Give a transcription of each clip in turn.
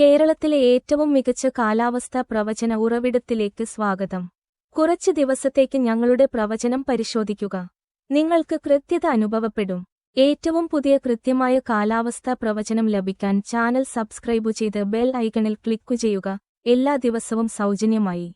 കേരളത്തിലെ ഏറ്റവും മികച്ച കാലാവസ്ഥാ പ്രവചന ഉറവിടത്തിലേക്ക് സ്വാഗതം. കുറച്ച് ദിവസത്തേക്ക് ഞങ്ങളുടെ പ്രവചനം പരിശോധിക്കുക. നിങ്ങൾക്ക് കൃത്യത അനുഭവപ്പെടും. ഏറ്റവും പുതിയ കൃത്യമായ കാലാവസ്ഥാ പ്രവചനം ലഭിക്കാൻ ചാനൽ സബ്സ്ക്രൈബ് ചെയ്ത് ബെൽ ഐക്കണിൽ ക്ലിക്കു ചെയ്യുക. എല്ലാ ദിവസവും സൗജന്യമായി.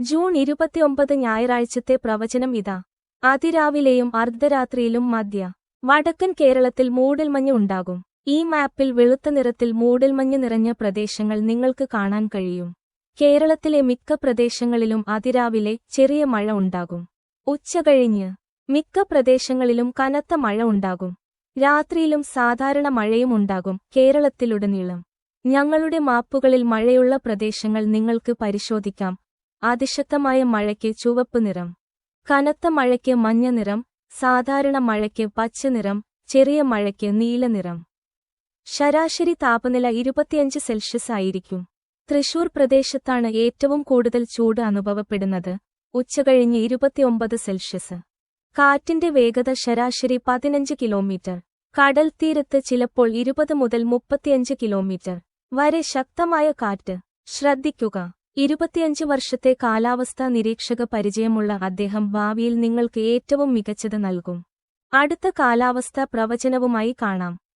ജൂൺ ഇരുപത്തിയൊമ്പത് ഞായറാഴ്ചത്തെ പ്രവചനം ഇതാ. അതിരാവിലെയും അർദ്ധരാത്രിയിലും മധ്യ. വടക്കൻ കേരളത്തിൽ മൂടൽമഞ്ഞ് ഉണ്ടാകും. ഈ മാപ്പിൽ വെളുത്ത നിറത്തിൽ മൂടൽമഞ്ഞ് നിറഞ്ഞ പ്രദേശങ്ങൾ നിങ്ങൾക്ക് കാണാൻ കഴിയും. കേരളത്തിലെ മിക്ക പ്രദേശങ്ങളിലും അതിരാവിലെ ചെറിയ മഴ ഉണ്ടാകും. ഉച്ചകഴിഞ്ഞ് മിക്ക പ്രദേശങ്ങളിലും കനത്ത മഴ ഉണ്ടാകും. രാത്രിയിലും സാധാരണ മഴയും ഉണ്ടാകും കേരളത്തിലുടനീളം. ഞങ്ങളുടെ മാപ്പുകളിൽ മഴയുള്ള പ്രദേശങ്ങൾ നിങ്ങൾക്ക് പരിശോധിക്കാം. അതിശക്തമായ മഴയ്ക്ക് ചുവപ്പ് നിറം കനത്ത മഴയ്ക്ക് മഞ്ഞ നിറം സാധാരണ മഴയ്ക്ക് പച്ച നിറം ചെറിയ മഴയ്ക്ക് നീല നിറം. ശരാശരി താപനില ഇരുപത്തിയഞ്ച് സെൽഷ്യസ് ആയിരിക്കും. തൃശൂർ പ്രദേശത്താണ് ഏറ്റവും കൂടുതൽ ചൂട് അനുഭവപ്പെടുന്നത്. ഉച്ചകഴിഞ്ഞ് ഇരുപത്തിയൊമ്പത് സെൽഷ്യസ്. കാറ്റിന്റെ വേഗത ശരാശരി പതിനഞ്ച് കിലോമീറ്റർ. കടൽ തീരത്ത് ചിലപ്പോൾ ഇരുപത് മുതൽ മുപ്പത്തിയഞ്ച് കിലോമീറ്റർ. വരെ ശക്തമായ കാറ്റ്. ശ്രദ്ധിക്കുക. ഇരുപത്തിയഞ്ച് വർഷത്തെ കാലാവസ്ഥാ നിരീക്ഷക പരിചയമുള്ള അദ്ദേഹം ഭാവിയിൽ നിങ്ങൾക്ക് ഏറ്റവും മികച്ചത് നൽകും. അടുത്ത കാലാവസ്ഥാ പ്രവചനവുമായി കാണാം.